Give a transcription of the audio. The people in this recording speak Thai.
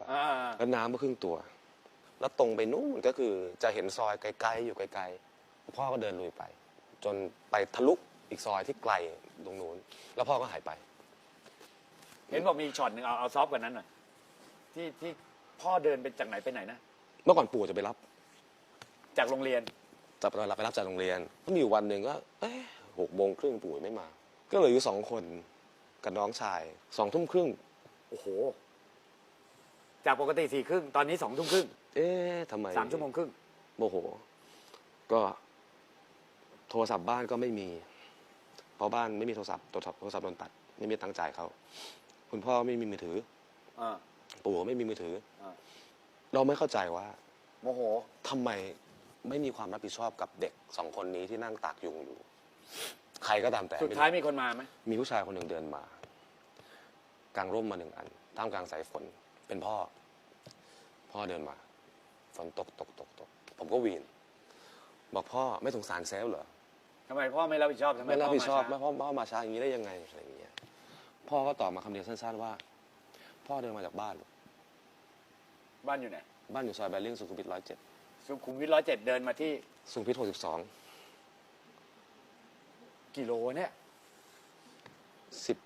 อะอ่าแล้วน้ำก็ครึ่งตัว แล้วตรงไปนู่นก็คือจะเห็นซอยไกลๆอยู่ไกลๆพ่อก็เดินลุยไป จนไปทะลุอีกซอยที่ไกลตรงนู้น แล้วพ่อก็หายไป เห็นบอกมีช็อตหนึ่งเอาเอาซอฟต์กว่านั้นหน่อยที่ที่พ่อเดินไปจากไหนไปไหนนะเมื่อก่อนปู่จะไปรับจากโรงเรียนจะไปรับไปรับจากโรงเรียนก็มีอยู่วันหนึ่งก็เอ๊ะหกโมงครึ่งปู่ไม่มา ก็เลยอยู่สองคนกับน้องชายสองทุ่มครึ่งโอ้โห จากปกติสี่ครึ่งตอนนี้สองทุ่มครึ่งเอ๊ะทำไมสามชั่วโมงครึ่งโมโห ก็โทรศัพท์บ้านก็ไม่มี เพราะบ้านไม่มีโทรศัพท์โทรศัพท์โทรศัพท์โดนตัด ไม่มีตังค์จ่ายเขาคุณพ่อไม่มีมือถืออ่าปู่ก็ไม่มีมือถืออ่าเราไม่เข้าใจว่าโมโห ทำไมไม่มีความรับผิดชอบกับเด็กสองคนนี้ที่นั่งตากยุงอยู่ ใครก็ตามแต่สุดท้ายมีคนมาไหมมีผู้ชายคนหนึ่งเดินมา กางร่มมาหนึ่งอันท่ามกลางสายฝน เป็นพ่อ พ่อเดินมาฝนตกตกตกตกผมก็วีน บอกพ่อไม่สงสารเซลลเหรอทำไมพ่อไม่รับผิดชอบทำไมไม่รับผิดชอบพ่ไม่มาพ่อพ่อมาช้าอย่างนี้ได้ยังไงอะไรอย่างเงี้ยพ่อก็ตอบมาคำเดียวสั้นๆว่า พ่อเดินมาจากบ้านบ้านอยู่ไหนบ้านอยู่ซอยแบริ่งสุขุมวิทร้อยเจ็ดสุขุมวิทร้อยเจ็ดเดินมาที่สุขุมวิทหกสิบสองกิโลเนี่ยสิบ